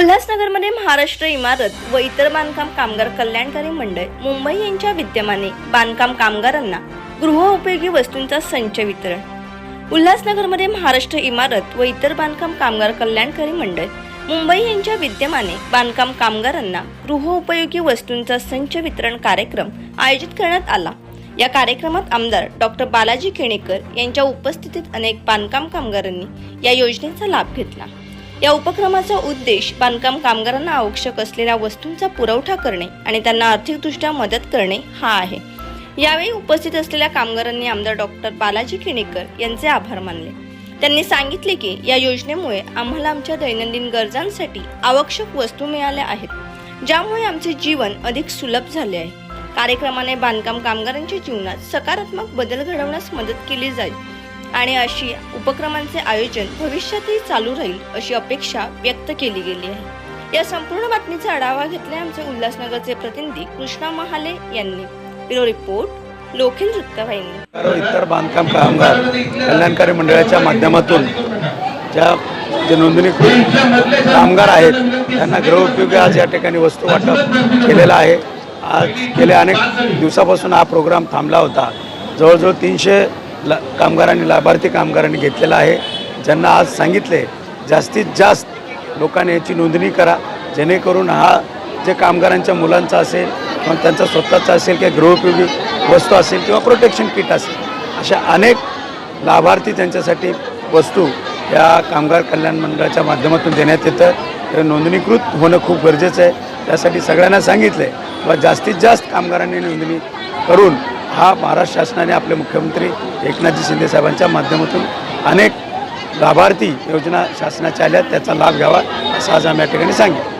उल्हासनगरमध्ये महाराष्ट्र इमारत व इतर बांधकाम कामगार कल्याणकारी मंडळ मुंबई यांच्या विद्यमाने बांधकाम कामगारांना गृहोपयोगी वस्तूंचा संच वितरण. उल्हासनगरमध्ये महाराष्ट्र इमारत व इतर बांधकाम कामगार कल्याणकारी मंडळ मुंबई यांच्या विद्यमाने बांधकाम कामगारांना गृहोपयोगी वस्तूंचा संच वितरण कार्यक्रम आयोजित करण्यात आला. या कार्यक्रमात आमदार डॉक्टर बालाजी केणेकर यांच्या उपस्थितीत अनेक बांधकाम कामगारांनी या योजनेचा लाभ घेतला. या उपक्रमाचा उद्देश बांधकाम कामगारांना आवश्यक असलेल्या वस्तूंचा पुरवठा करणे आणि त्यांना आर्थिकदृष्ट्या मदत करणे हा आहे. यावेळी उपस्थित असलेल्या कामगारांनी आमदार डॉक्टर बालाजी केणेकर यांचे आभार मानले. त्यांनी सांगितले की या योजनेमुळे आम्हाला आमच्या दैनंदिन गरजांसाठी आवश्यक वस्तू मिळाल्या आहेत ज्यामुळे आमचे जीवन अधिक सुलभ झाले आहे. कार्यक्रमाने बांधकाम कामगारांच्या जीवनात सकारात्मक बदल घडवण्यास मदत केली जाईल. आणि अशी उपक्रमांचे आयोजन भविष्यातही चालू राहील अशी अपेक्षा व्यक्त केली गेली आहे. या संपूर्ण बातमीचा आढावा घेतलाय आमचे उल्हासनगरचे प्रतिनिधी कृष्णा महाले यांनी. ब्युरो रिपोर्ट लोखिल वृत्तवाहिनी. इतर बांधकाम कामगार कल्याणकारी मंडळाच्या माध्यमातून ज्या जे नोंदणीकृत कामगार आहेत त्यांना गृहउपयोगी आज या ठिकाणी वस्तू वाटप केलेलं आहे. आज गेल्या अनेक दिवसापासून हा प्रोग्राम थांबला होता. जवळजवळ तीनशे ला कामगारांनी लाभार्थी कामगारांनी घेतलेला आहे. ज्यांना आज सांगितले जास्तीत जास्त लोकांनी याची नोंदणी करा. जेणेकरून हा जे कामगारांच्या मुलांचा असेल किंवा त्यांचा स्वतःचा असेल किंवा गृहोपयोगी वस्तू असेल किंवा प्रोटेक्शन किट असेल अशा अनेक लाभार्थी त्यांच्यासाठी वस्तू या कामगार कल्याण मंडळाच्या माध्यमातून देण्यात येतं. तर नोंदणीकृत होणं खूप गरजेचं आहे. त्यासाठी सगळ्यांना सांगितलं आहे व जास्तीत जास्त कामगारांनी नोंदणी करून हा महाराष्ट्र शासनाने आपले मुख्यमंत्री एकनाथजी शिंदेसाहेबांच्या माध्यमातून अनेक लाभार्थी योजना शासनाच्या आल्या त्याचा लाभ घ्यावा असं आज आम्ही या ठिकाणी सांगितलं.